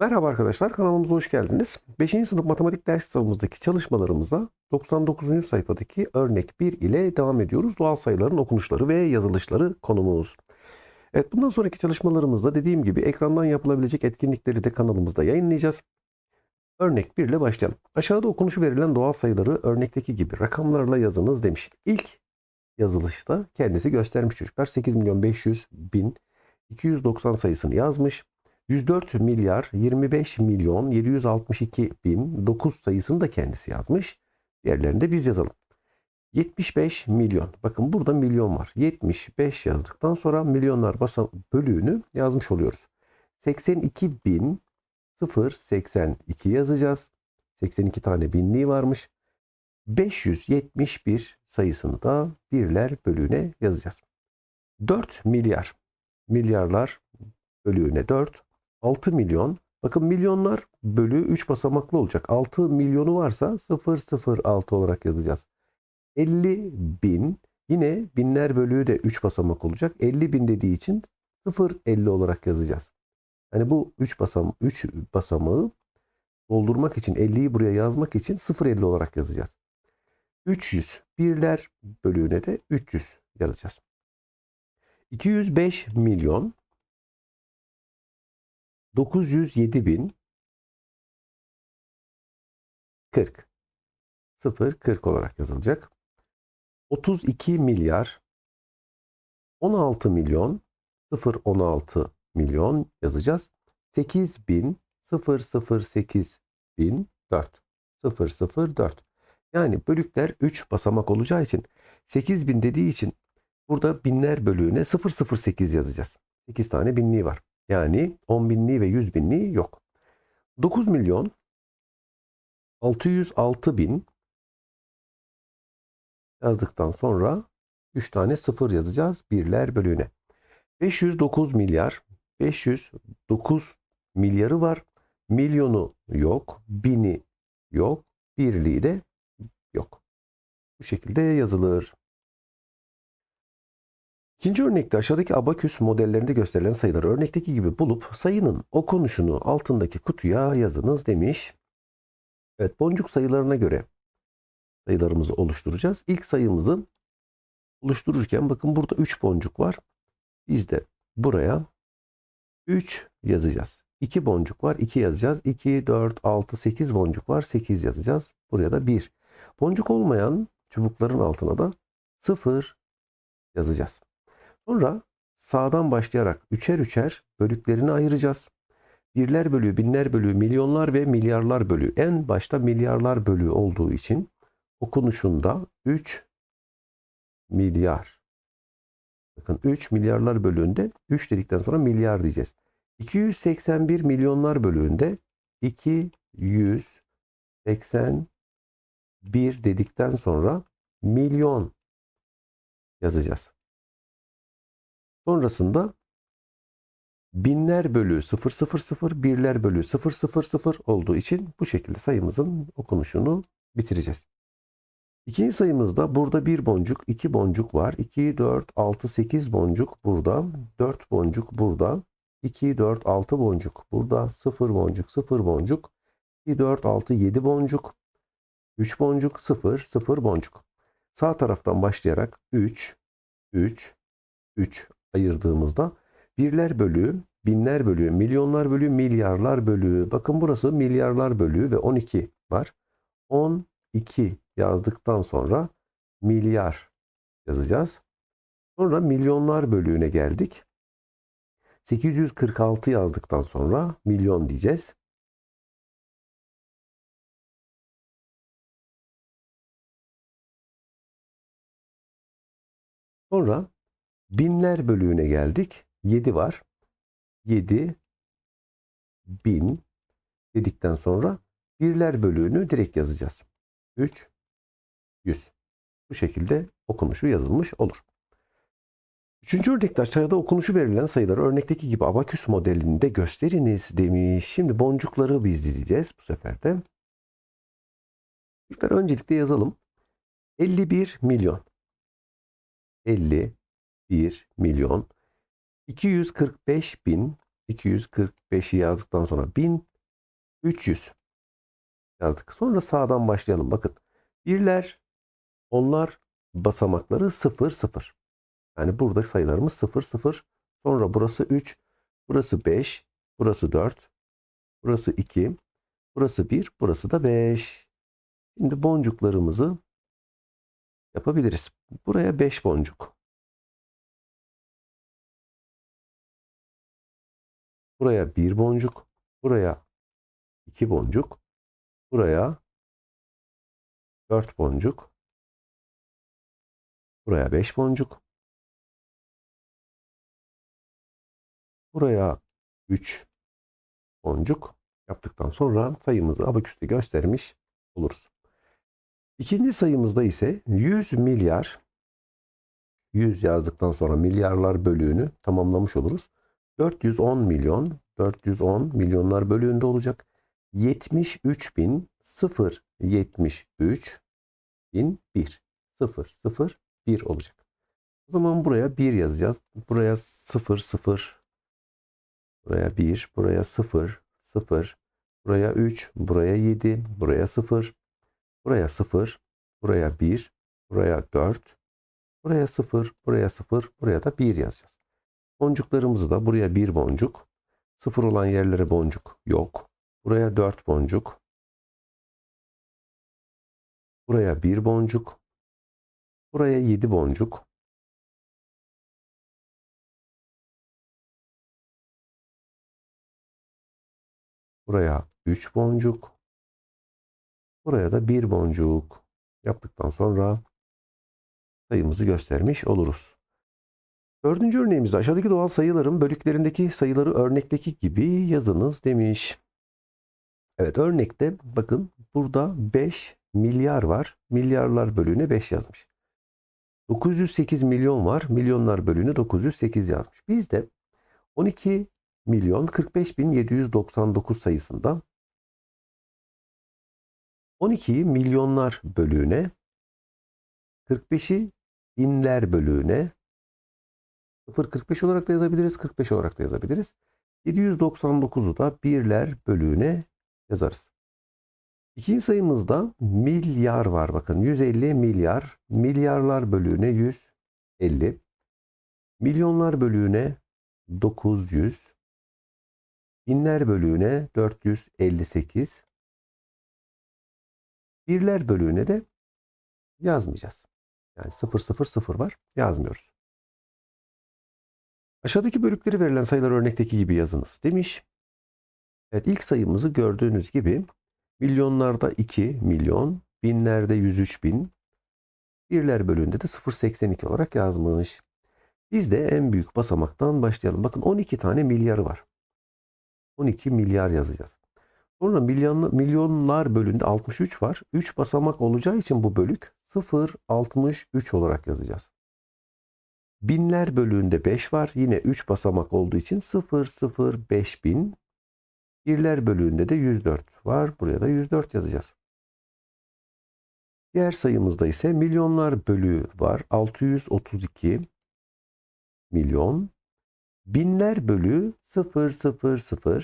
Merhaba arkadaşlar, kanalımıza hoş geldiniz. 5. sınıf matematik ders kitabımızdaki çalışmalarımıza 99. sayfadaki örnek 1 ile devam ediyoruz. Doğal sayıların okunuşları ve yazılışları konumuz. Evet, bundan sonraki çalışmalarımızda dediğim gibi ekrandan yapılabilecek etkinlikleri de kanalımızda yayınlayacağız. Örnek 1 ile başlayalım. Aşağıda okunuşu verilen doğal sayıları örnekteki gibi rakamlarla yazınız demiş. İlk yazılışta kendisi göstermiş çocuklar. 8 milyon 500 bin 290 sayısını yazmış. 104 milyar 25 milyon 762 bin 9 sayısını da kendisi yazmış. Diğerlerini de biz yazalım. 75 milyon. Bakın burada milyon var. 75 yazdıktan sonra milyonlar basa bölüğünü yazmış oluyoruz. 82 bin 082 yazacağız. 82 tane binliği varmış. 571 sayısını da birler bölüğüne yazacağız. 4 milyar. Milyarlar bölüğüne 4. 6 milyon. Bakın milyonlar bölü 3 basamaklı olacak. 6 milyonu varsa 006 olarak yazacağız. 50 bin. Yine binler bölüğü de 3 basamak olacak. 50 bin dediği için 050 olarak yazacağız. Yani bu 3 basam 3 basamağı doldurmak için 50'yi buraya yazmak için 050 olarak yazacağız. 300 birler bölüğüne de 300 yazacağız. 205 milyon 907 bin 40 0 40 olarak yazılacak. 32 milyar 16 milyon 0 16 milyon yazacağız. 8 bin 008 bin 4 004 yani bölükler 3 basamak olacağı için 8 bin dediği için burada binler bölüğüne 008 yazacağız. 8 tane binliği var. Yani 10 binliği ve 100 binliği yok. 9 milyon 606 bin yazdıktan sonra 3 tane sıfır yazacağız birler bölüğüne. 509 milyar 509 milyarı var. Milyonu yok. Bini yok. Birliği de yok. Bu şekilde yazılır. İkinci örnekte aşağıdaki abaküs modellerinde gösterilen sayıları örnekteki gibi bulup sayının okunuşunu altındaki kutuya yazınız demiş. Evet boncuk sayılarına göre sayılarımızı oluşturacağız. İlk sayımızı oluştururken bakın burada 3 boncuk var. Biz de buraya 3 yazacağız. 2 boncuk var 2 yazacağız. 2, 4, 6, 8 boncuk var 8 yazacağız. Buraya da 1. Boncuk olmayan çubukların altına da 0 yazacağız. Sonra sağdan başlayarak üçer üçer bölüklerini ayıracağız. Birler bölüğü, binler bölüğü, milyonlar ve milyarlar bölüğü. En başta milyarlar bölüğü olduğu için okunuşunda 3 milyar. Bakın 3 milyarlar bölüğünde 3 dedikten sonra milyar diyeceğiz. 281 milyonlar bölüğünde 281 dedikten sonra milyon yazacağız. Sonrasında binler bölü 000 birler bölü 000 olduğu için bu şekilde sayımızın okunuşunu bitireceğiz. İkinci sayımızda burada bir boncuk, iki boncuk var. 2, 4, 6, 8 boncuk burada. 4 boncuk burada. 2, 4, 6 boncuk burada. 0 boncuk, 0 boncuk. 2, 4, 6, 7 boncuk. 3 boncuk, 0, 0 boncuk. Sağ taraftan başlayarak 3, 3, 3 ayırdığımızda birler bölüğü, binler bölüğü, milyonlar bölüğü, milyarlar bölüğü. Bakın burası milyarlar bölüğü ve 12 var. 12 yazdıktan sonra milyar yazacağız. Sonra milyonlar bölüğüne geldik. 846 yazdıktan sonra milyon diyeceğiz. Sonra binler bölüğüne geldik. 7 var. 7 bin dedikten sonra birler bölüğünü direkt yazacağız. 3 100. Bu şekilde okunuşu yazılmış olur. Üçüncü örnekte aşağıda okunuşu verilen sayıları örnekteki gibi abaküs modelinde gösteriniz demiş. Şimdi boncukları biz dizeceğiz bu sefer de. Çocuklar öncelikle yazalım. 51 milyon. 51 milyon. 245 bin 245'i yazdıktan sonra 1300 yazdık. Sonra sağdan başlayalım. Bakın birler, onlar basamakları 0 0. Yani burada sayılarımız 0 0. Sonra burası 3, burası 5, burası 4, burası 2, burası 1, burası da 5. Şimdi boncuklarımızı yapabiliriz. Buraya 5 boncuk. Buraya 1 boncuk. Buraya 2 boncuk. Buraya 4 boncuk. Buraya 5 boncuk. Buraya 3 boncuk yaptıktan sonra sayımızı abaküste göstermiş oluruz. İkinci sayımızda ise 100 milyar 100 yazdıktan sonra milyarlar bölüğünü tamamlamış oluruz. 410 milyon 410 milyonlar bölüğünde olacak. 73 bin 0 73 bin 1 0 0 1 olacak. O zaman buraya 1 yazacağız. Buraya 0 0 buraya 1 buraya 0 0 buraya 3 buraya 7 buraya 0 buraya 0 buraya 1 buraya 4 buraya 0 buraya 0 buraya da 1 yazacağız. Boncuklarımızı da buraya 1 boncuk 0 olan yerlere boncuk yok. Buraya 4 boncuk. Buraya 1 boncuk. Buraya 7 boncuk. Buraya 3 boncuk. Buraya da 1 boncuk yaptıktan sonra sayımızı göstermiş oluruz. Dördüncü örneğimizde aşağıdaki doğal sayıların bölüklerindeki sayıları örnekteki gibi yazınız demiş. Evet örnekte bakın burada 5 milyar var. Milyarlar bölüğüne 5 yazmış. 908 milyon var. Milyonlar bölüğüne 908 yazmış. Biz de 12 milyon 45 bin 799 sayısında 12'yi milyonlar bölüğüne 45'i binler bölüğüne 0.45 olarak da yazabiliriz. 45 olarak da yazabiliriz. 799'u da birler bölüğüne yazarız. İkinci sayımızda milyar var. Bakın 150 milyar. Milyarlar bölüğüne 150. Milyonlar bölüğüne 900. Binler bölüğüne 458. Birler bölüğüne de yazmayacağız. Yani 0 0 0 var. Yazmıyoruz. Aşağıdaki bölükleri verilen sayılar örnekteki gibi yazınız demiş. Evet ilk sayımızı gördüğünüz gibi milyonlarda 2 milyon, binlerde 103 bin, birler bölüğünde de 0.82 olarak yazmış. Biz de en büyük basamaktan başlayalım. Bakın 12 tane milyarı var. 12 milyar yazacağız. Sonra milyon, milyonlar bölümünde 63 var. 3 basamak olacağı için bu bölük 0.63 olarak yazacağız. Binler bölüğünde 5 var. Yine 3 basamak olduğu için 005 bin. Birler bölüğünde de 104 var. Buraya da 104 yazacağız. Diğer sayımızda ise milyonlar bölüğü var. 632 milyon. Binler bölüğü 000.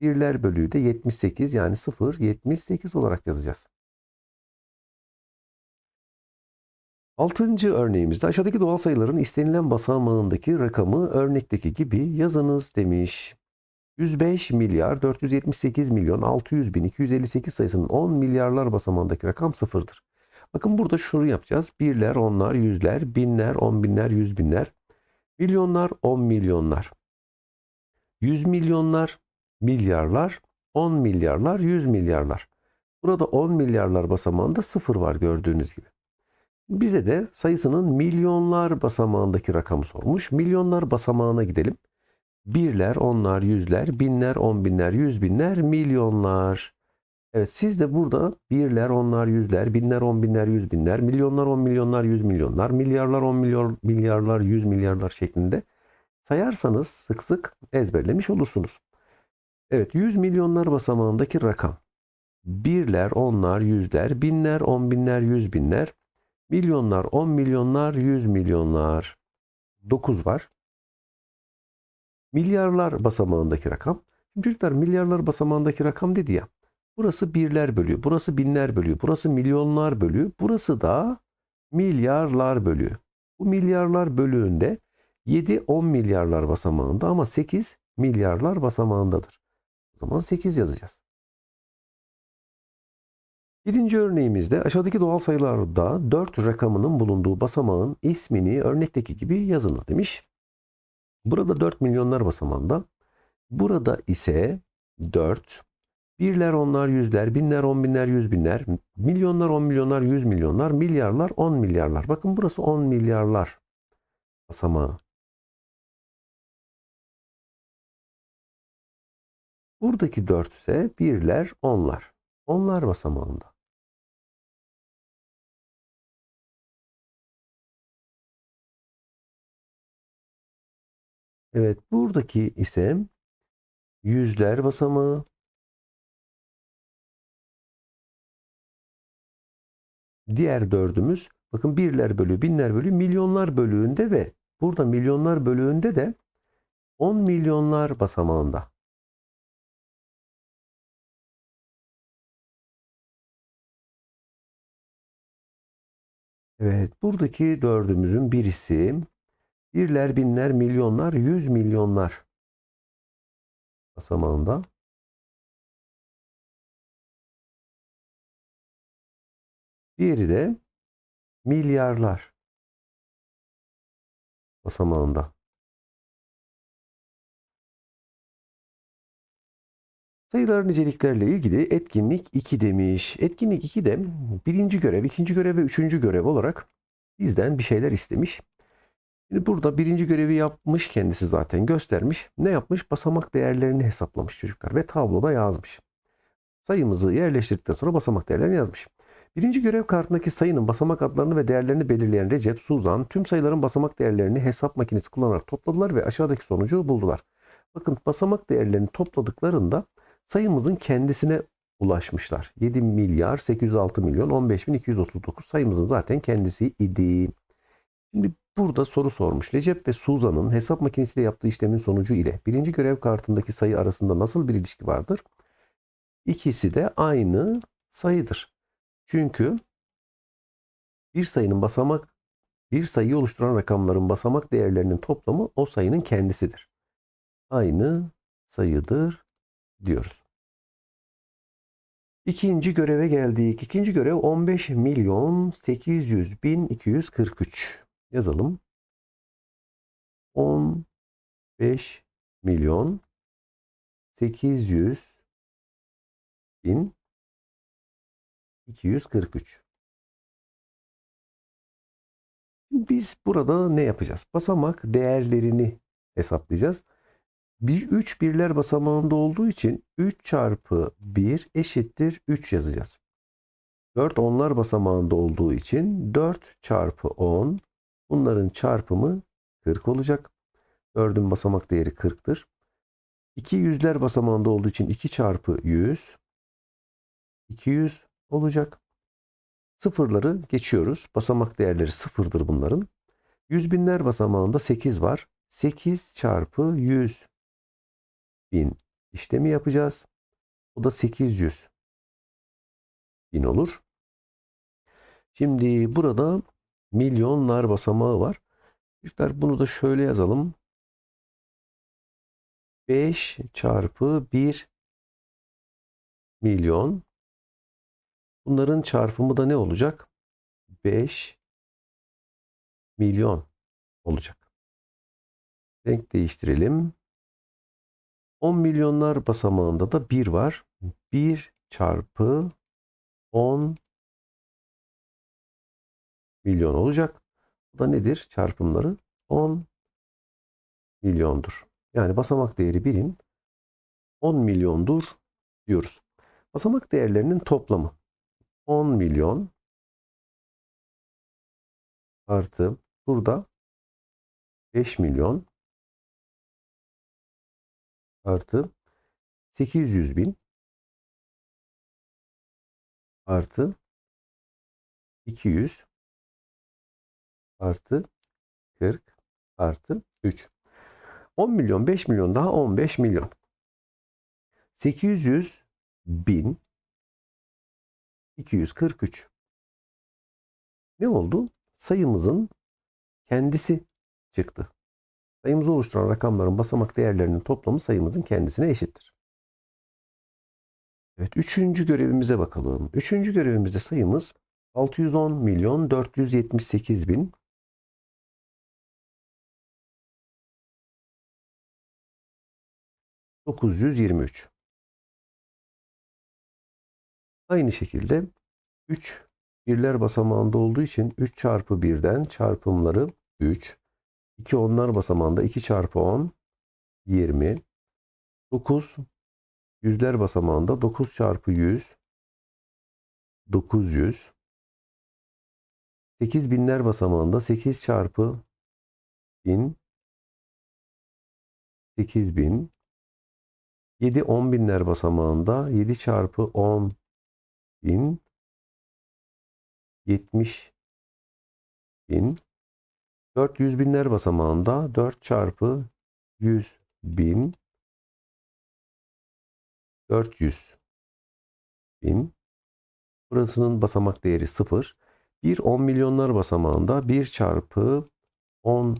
Birler bölüğü de 78 yani 0 78 olarak yazacağız. Altıncı örneğimizde aşağıdaki doğal sayıların istenilen basamağındaki rakamı örnekteki gibi yazınız demiş. 105 milyar 478 milyon 600 bin 258 sayısının 10 milyarlar basamağındaki rakam sıfırdır. Bakın burada şunu yapacağız. Birler, onlar, yüzler, binler, on binler, yüz binler, milyonlar, on milyonlar, yüz milyonlar, milyarlar, on milyarlar, yüz milyarlar. Burada 10 milyarlar basamağında sıfır var gördüğünüz gibi. Bize de sayısının milyonlar basamağındaki rakamı sormuş. Milyonlar basamağına gidelim. Birler, onlar, yüzler, binler, on binler, yüz binler, milyonlar. Evet siz de burada birler, onlar, yüzler, binler, on binler, yüz binler, milyonlar, on milyonlar, yüz milyonlar, milyarlar, on milyon, milyarlar, yüz milyarlar şeklinde sayarsanız sık sık ezberlemiş olursunuz. Evet 100 milyonlar basamağındaki rakam. Birler, onlar, yüzler, binler, on binler, yüz binler, milyonlar, on milyonlar, yüz milyonlar. 9 var. milyarlar basamağındaki rakam. Şimdi çocuklar milyarlar basamağındaki rakam dedi ya. Burası birler bölüyor. Burası binler bölüyor. Burası milyonlar bölüyor. Burası da milyarlar bölüyor. Bu milyarlar bölüğünde 7 10 milyarlar basamağında ama 8 milyarlar basamağındadır. O zaman 8 yazacağız. Birinci örneğimizde aşağıdaki doğal sayılarda 4 rakamının bulunduğu basamağın ismini örnekteki gibi yazınız demiş. Burada 4 milyonlar basamağında. Burada ise 4, birler, onlar, yüzler, binler, on binler, yüz binler, milyonlar, on milyonlar, yüz milyonlar, milyarlar, on milyarlar. Bakın burası 10 milyarlar basamağı. Buradaki 4 ise birler, onlar. Onlar basamağında. Evet, buradaki ise yüzler basamağı. Diğer dördümüz bakın birler bölü, binler bölü, milyonlar bölüğünde ve burada milyonlar bölüğünde de 10 milyonlar basamağında. Evet, buradaki dördümüzün birisi birler, binler, milyonlar, yüz milyonlar basamağında. Diğeri de milyarlar basamağında. Sayılar nicelikleriyle ilgili etkinlik 2 demiş. Etkinlik 2 de birinci görev, ikinci görev ve üçüncü görev olarak bizden bir şeyler istemiş. Şimdi burada birinci görevi yapmış kendisi zaten göstermiş. Ne yapmış? Basamak değerlerini hesaplamış çocuklar ve tabloda yazmış. Sayımızı yerleştirdikten sonra basamak değerlerini yazmış. Birinci görev kartındaki sayının basamak adlarını ve değerlerini belirleyen Recep, Suzan tüm sayıların basamak değerlerini hesap makinesi kullanarak topladılar ve aşağıdaki sonucu buldular. Bakın basamak değerlerini topladıklarında sayımızın kendisine ulaşmışlar. 7 milyar 806 milyon 15 bin 239 sayımızın zaten kendisi idi. Şimdi burada soru sormuş. Recep ve Suzan'ın hesap makinesiyle yaptığı işlemin sonucu ile birinci görev kartındaki sayı arasında nasıl bir ilişki vardır? İkisi de aynı sayıdır. Çünkü bir sayının basamak bir sayıyı oluşturan rakamların basamak değerlerinin toplamı o sayının kendisidir. Aynı sayıdır diyoruz. İkinci göreve geldik. İkinci görev 15 milyon 800 bin 243. Yazalım. 15 milyon 800 bin 243. Biz burada ne yapacağız? Basamak değerlerini hesaplayacağız. Bir 3 birler basamağında olduğu için 3 çarpı 1 eşittir 3 yazacağız. 4 onlar basamağında olduğu için 4 çarpı 10 bunların çarpımı 40 olacak. 4'ün basamak değeri 40'tır. 2 yüzler basamağında olduğu için 2 çarpı 100 200 olacak. Sıfırları geçiyoruz. Basamak değerleri sıfırdır bunların. Yüz binler basamağında 8 var. 8 çarpı 100 bin işlemi yapacağız. O da 800 bin olur. Şimdi burada milyonlar basamağı var. Çocuklar bunu da şöyle yazalım. 5 çarpı 1 milyon. Bunların çarpımı da ne olacak? 5 milyon olacak. Renk değiştirelim. 10 milyonlar basamağında da 1 var. 1 çarpı 10 milyon olacak. Bu da nedir? Çarpımları 10 milyondur. Yani basamak değeri 1'in 10 milyondur diyoruz. Basamak değerlerinin toplamı 10 milyon artı burada 5 milyon artı 800 bin artı 200 artı 40 artı 3. 10 milyon 5 milyon daha 15 milyon. 800 bin 243. Ne oldu? Sayımızın kendisi çıktı. Sayımızı oluşturan rakamların basamak değerlerinin toplamı sayımızın kendisine eşittir. Evet, üçüncü görevimize bakalım. Üçüncü görevimizde sayımız 610 milyon 478 bin 923. Aynı şekilde 3 birler basamağında olduğu için 3 çarpı 1'den çarpımları 3. 2 onlar basamağında 2 çarpı 10 20. 9 yüzler basamağında 9 çarpı 100 900. 8 binler basamağında 8 çarpı 1000 8000. 7 10 binler basamağında 7 çarpı 10 bin 70 bin. 400 binler basamağında 4 çarpı 100 bin. 400 bin. Burasının basamak değeri 0 1 10 milyonlar basamağında 1 çarpı 10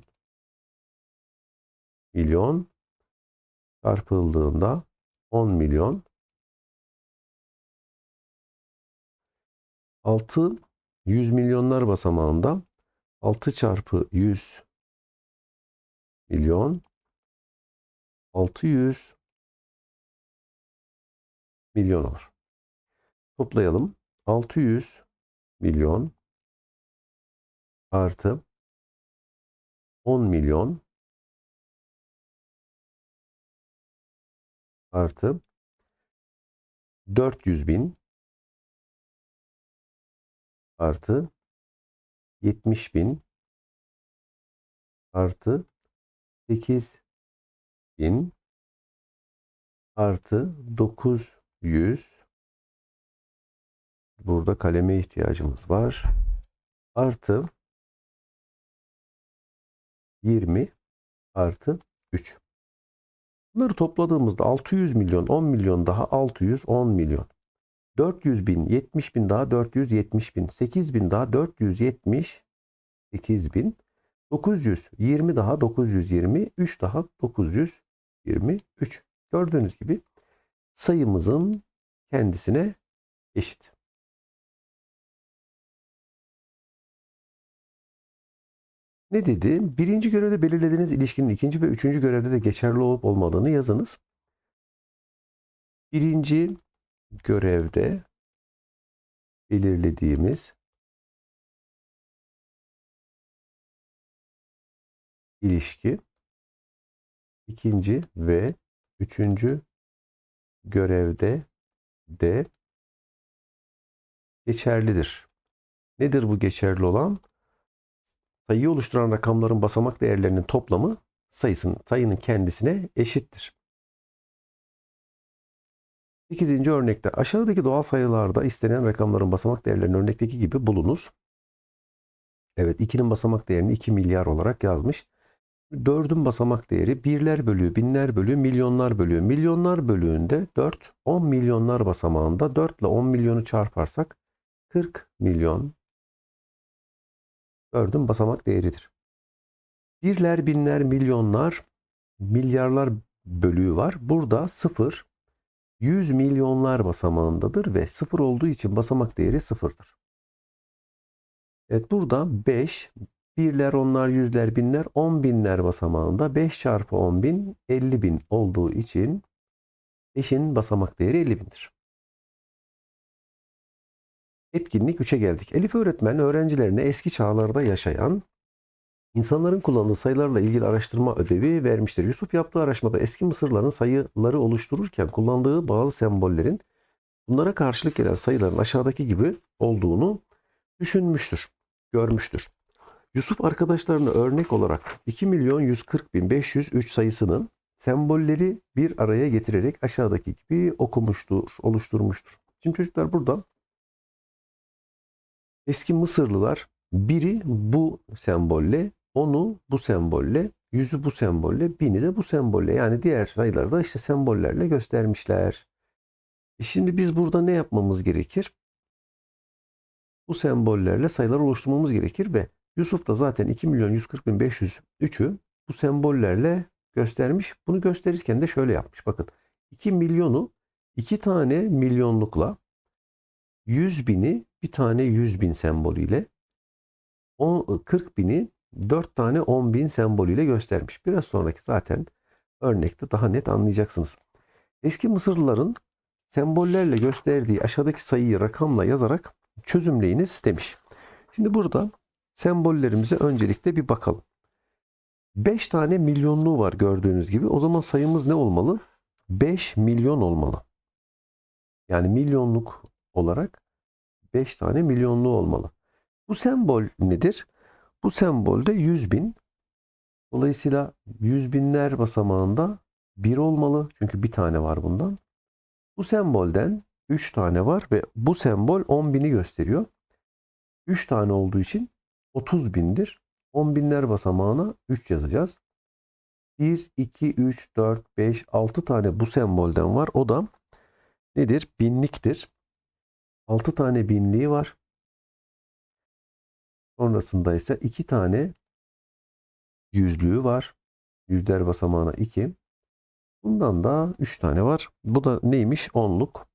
milyon çarpıldığında 10 milyon 6 100 milyonlar basamağında 6 çarpı 100 milyon 600 milyon olur. Toplayalım. 600 milyon artı 10 milyon artı 400 bin artı 70 bin artı 8 bin artı 900 burada kaleme ihtiyacımız var. Artı 20 artı 3 Bunları topladığımızda 600 milyon, 10 milyon daha 610 milyon. 400 bin, 70 bin daha 470 bin, 8 bin daha 478 bin, 920 daha 920, 3 daha 923. Gördüğünüz gibi sayımızın kendisine eşit. Ne dedi? Birinci görevde belirlediğiniz ilişkinin ikinci ve üçüncü görevde de geçerli olup olmadığını yazınız. Birinci görevde belirlediğimiz ilişki ikinci ve üçüncü görevde de geçerlidir. Nedir bu geçerli olan? Sayıyı oluşturan rakamların basamak değerlerinin toplamı sayısının sayının kendisine eşittir. 8. örnekte aşağıdaki doğal sayılarda istenen rakamların basamak değerlerini örnekteki gibi bulunuz. Evet 2'nin basamak değerini 2 milyar olarak yazmış. 4'ün basamak değeri birler bölüğü, binler bölüğü, milyonlar bölüğü. Milyonlar bölüğünde 4, 10 milyonlar basamağında 4 ile 10 milyonu çarparsak 40 milyon 4'ün basamak değeridir. Birler, binler, milyonlar, milyarlar bölüğü var. Burada 0 100 milyonlar basamağındadır ve 0 olduğu için basamak değeri 0'dır. Evet burada 5, birler, onlar, yüzler, binler, 10 binler basamağında 5 çarpı 10 bin 50 bin olduğu için 5'in basamak değeri 50 bindir. Etkinlik 3'e geldik. Elif öğretmen öğrencilerine eski çağlarda yaşayan insanların kullandığı sayılarla ilgili araştırma ödevi vermiştir. Yusuf yaptığı araştırmada eski Mısırların sayıları oluştururken kullandığı bazı sembollerin bunlara karşılık gelen sayıların aşağıdaki gibi olduğunu düşünmüştür, görmüştür. Yusuf arkadaşlarına örnek olarak 2 milyon 140 bin 503 sayısının sembolleri bir araya getirerek aşağıdaki gibi okumuştur, oluşturmuştur. Şimdi çocuklar burada eski Mısırlılar biri bu sembolle 10'u bu sembolle, 100'ü bu sembolle, 1000'i de bu sembolle. Yani diğer sayıları da işte sembollerle göstermişler. E şimdi biz burada ne yapmamız gerekir? Bu sembollerle sayıları oluşturmamız gerekir ve Yusuf da zaten 2 milyon 140 bin 503'ü bu sembollerle göstermiş. Bunu gösterirken de şöyle yapmış. Bakın 2 milyonu iki tane milyonlukla 100 bini bir tane 100 bin sembolüyle 10, 40 bini 4 tane 10 bin sembolüyle göstermiş. Biraz sonraki zaten örnekte daha net anlayacaksınız. Eski Mısırlıların sembollerle gösterdiği aşağıdaki sayıyı rakamla yazarak çözümleyiniz demiş. Şimdi burada sembollerimize öncelikle bir bakalım. 5 tane milyonluğu var gördüğünüz gibi. O zaman sayımız ne olmalı? 5 milyon olmalı. Yani milyonluk olarak 5 tane milyonluğu olmalı. Bu sembol nedir? Bu sembol de 100 bin. Dolayısıyla yüz binler basamağında 1 olmalı. Çünkü bir tane var bundan. Bu sembolden 3 tane var ve bu sembol 10 bini gösteriyor. 3 tane olduğu için 30 bindir. 10 binler basamağına 3 yazacağız. 1, 2, 3, 4, 5, 6 tane bu sembolden var. O da nedir? Binliktir. 6 tane binliği var. Sonrasında ise 2 tane yüzlüğü var. Yüzler basamağına 2. Bundan da 3 tane var. Bu da neymiş? Onluk.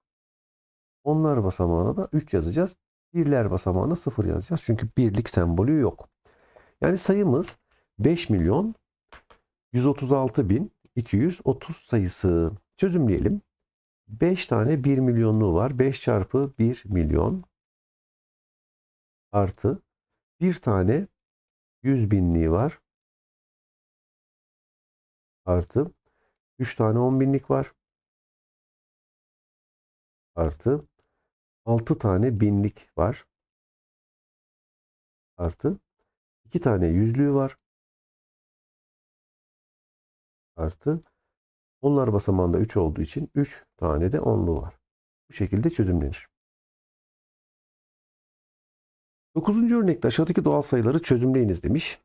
Onlar basamağına da 3 yazacağız. Birler basamağına 0 yazacağız. Çünkü birlik sembolü yok. Yani sayımız 5 milyon 136 bin 230 sayısı. Çözümleyelim. 5 tane 1 milyonluğu var. 5 çarpı 1 milyon artı bir tane 100 binliği var. Artı 3 tane 10 binlik var. Artı 6 tane binlik var. Artı 2 tane yüzlüğü var. Artı onlar basamağında 3 olduğu için 3 tane de onluğu var. Bu şekilde çözümlenir. 9. örnekte aşağıdaki doğal sayıları çözümleyiniz demiş.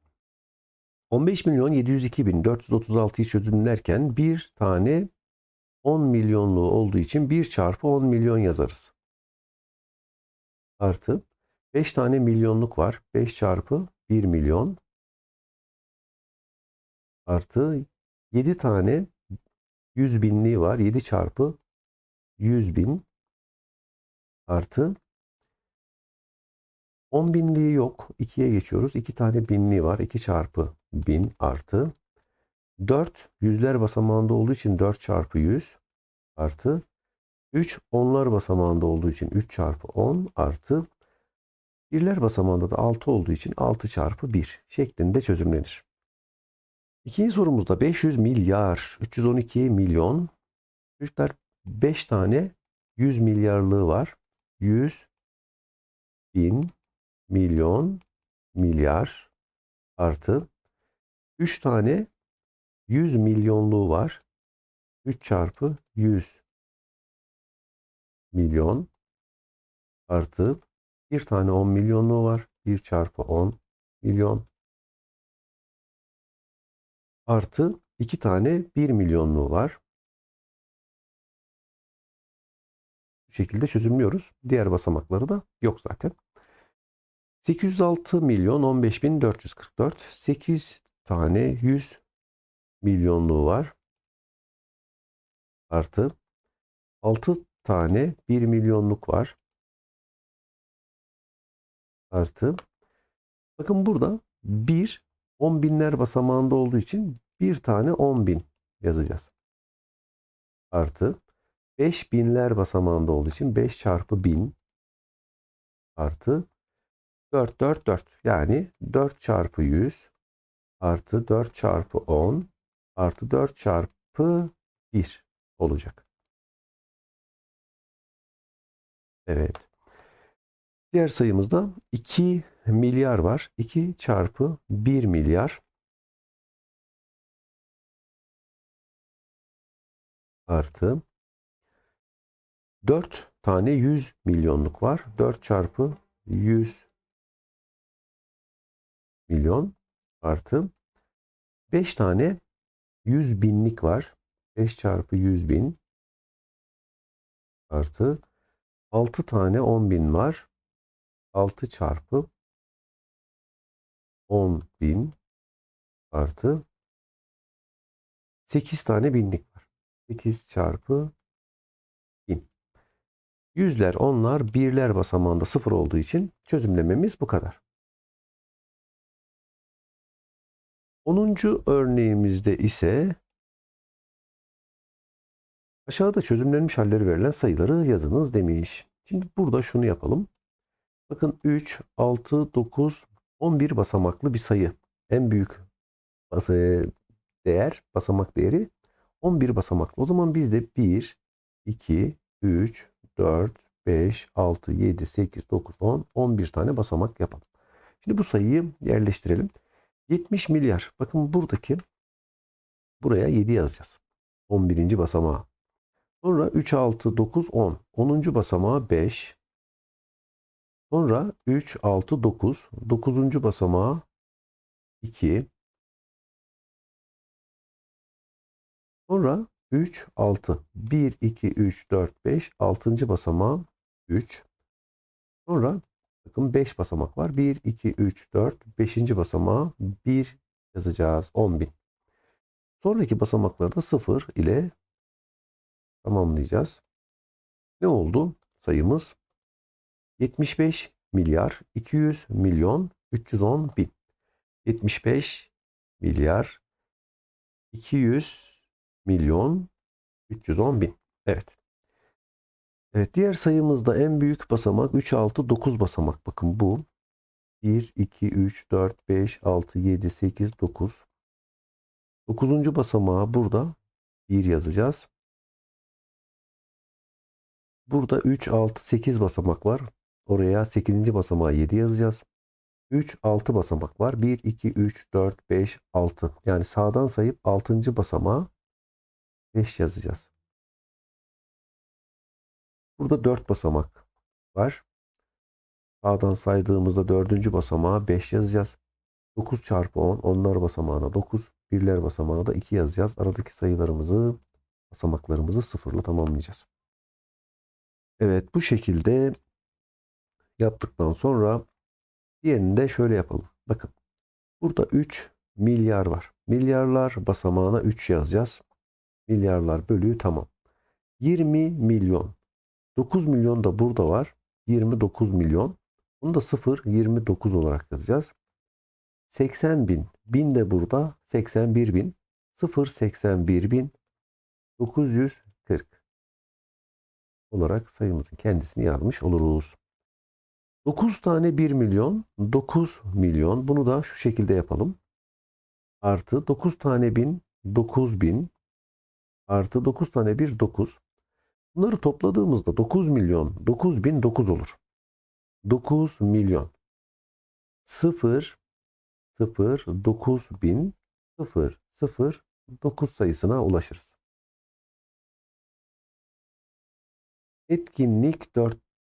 15 milyon 702 bin 436'yı çözümlerken bir tane 10 milyonluğu olduğu için 1 çarpı 10 milyon yazarız. Artı 5 tane milyonluk var. 5 çarpı 1 milyon. Artı 7 tane 100 binliği var. 7 çarpı 100 bin. Artı 10 binliği yok. 2'ye geçiyoruz. 2 tane binliği var. 2 çarpı 1000 artı 4 yüzler basamağında olduğu için 4 çarpı 100 artı 3 onlar basamağında olduğu için 3 çarpı 10 artı birler basamağında da 6 olduğu için 6 çarpı 1 şeklinde çözümlenir. İkinci sorumuzda 500 milyar 312 milyon çocuklar 5 tane 100 milyarlığı var. 100 bin milyon milyar artı 3 tane 100 milyonluğu var. 3 çarpı 100 milyon artı bir tane 10 milyonluğu var. 1 çarpı 10 milyon artı 2 tane 1 milyonluğu var. Bu şekilde çözümlüyoruz. Diğer basamakları da yok zaten. 806 milyon 15 bin 444. 8 tane 100 milyonluğu var. Artı 6 tane 1 milyonluk var. Artı bakın burada 1 10 binler basamağında olduğu için bir tane 10 bin yazacağız. Artı 5 binler basamağında olduğu için 5 çarpı 1000 artı 4 4 4 yani 4 çarpı 100 artı 4 çarpı 10 artı 4 çarpı 1 olacak. Evet. Diğer sayımızda 2 milyar var. 2 çarpı 1 milyar artı 4 tane 100 milyonluk var. 4 çarpı 100 milyon artı 5 tane 100 binlik var. 5 çarpı 100 bin artı 6 tane 10 bin var. 6 çarpı 10 bin artı 8 tane binlik var. 8 çarpı bin. Yüzler, onlar, birler basamağında sıfır olduğu için çözümlememiz bu kadar. 10. örneğimizde ise aşağıda çözümlenmiş halleri verilen sayıları yazınız demiş. Şimdi burada şunu yapalım. Bakın 3, 6, 9, 11 basamaklı bir sayı. En büyük bası değer, basamak değeri 11 basamaklı. O zaman biz de 1, 2, 3, 4, 5, 6, 7, 8, 9, 10, 11 tane basamak yapalım. Şimdi bu sayıyı yerleştirelim. 70 milyar. Bakın buradaki buraya 7 yazacağız. 11. basamağa. Sonra 3, 6, 9, 10. 10. basamağa 5. Sonra 3, 6, 9. 9. basamağa 2. Sonra 3, 6. 1, 2, 3, 4, 5. 6. basamağa 3. Sonra bakın 5 basamak var. 1, 2, 3, 4. 5. basamağa 1 yazacağız. 10.000. Sonraki basamakları da 0 ile tamamlayacağız. Ne oldu? Sayımız 75 milyar 200 milyon 310 bin. 75 milyar 200 milyon 310 bin. Evet. Evet diğer sayımızda en büyük basamak 3, 6, 9 basamak. Bakın bu. 1, 2, 3, 4, 5, 6, 7, 8, 9. 9. basamağa burada 1 yazacağız. Burada 3, 6, 8 basamak var. Oraya 8. basamağa 7 yazacağız. 3, 6 basamak var. 1, 2, 3, 4, 5, 6. Yani sağdan sayıp 6. basamağa 5 yazacağız. Burada 4 basamak var. Sağdan saydığımızda 4. basamağa 5 yazacağız. 9 çarpı 10. Onlar basamağına 9. Birler basamağına da 2 yazacağız. Aradaki sayılarımızı basamaklarımızı sıfırla tamamlayacağız. Evet bu şekilde yaptıktan sonra diğerini de şöyle yapalım. Bakın burada 3 milyar var. Milyarlar basamağına 3 yazacağız. Milyarlar bölüğü tamam. 20 milyon. 9 milyon da burada var. 29 milyon. Bunu da 0, 29 olarak yazacağız. 80 bin. Bin de burada. 81 bin. 0, 81 bin. 940 olarak sayımızın kendisini yazmış oluruz. 9 tane 1 milyon. 9 milyon. Bunu da şu şekilde yapalım. Artı 9 tane bin. 9 bin. Artı 9 tane 1 9. Bunları topladığımızda 9 milyon 9 bin 9 olur. 9 milyon 0 0 9 bin 0 0 9 sayısına ulaşırız. Etkinlik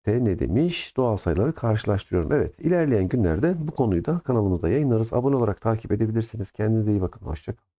4'te ne demiş? Doğal sayıları karşılaştırıyorum. Evet ilerleyen günlerde bu konuyu da kanalımızda yayınlarız. Abone olarak takip edebilirsiniz. Kendinize iyi bakın. Hoşçakalın.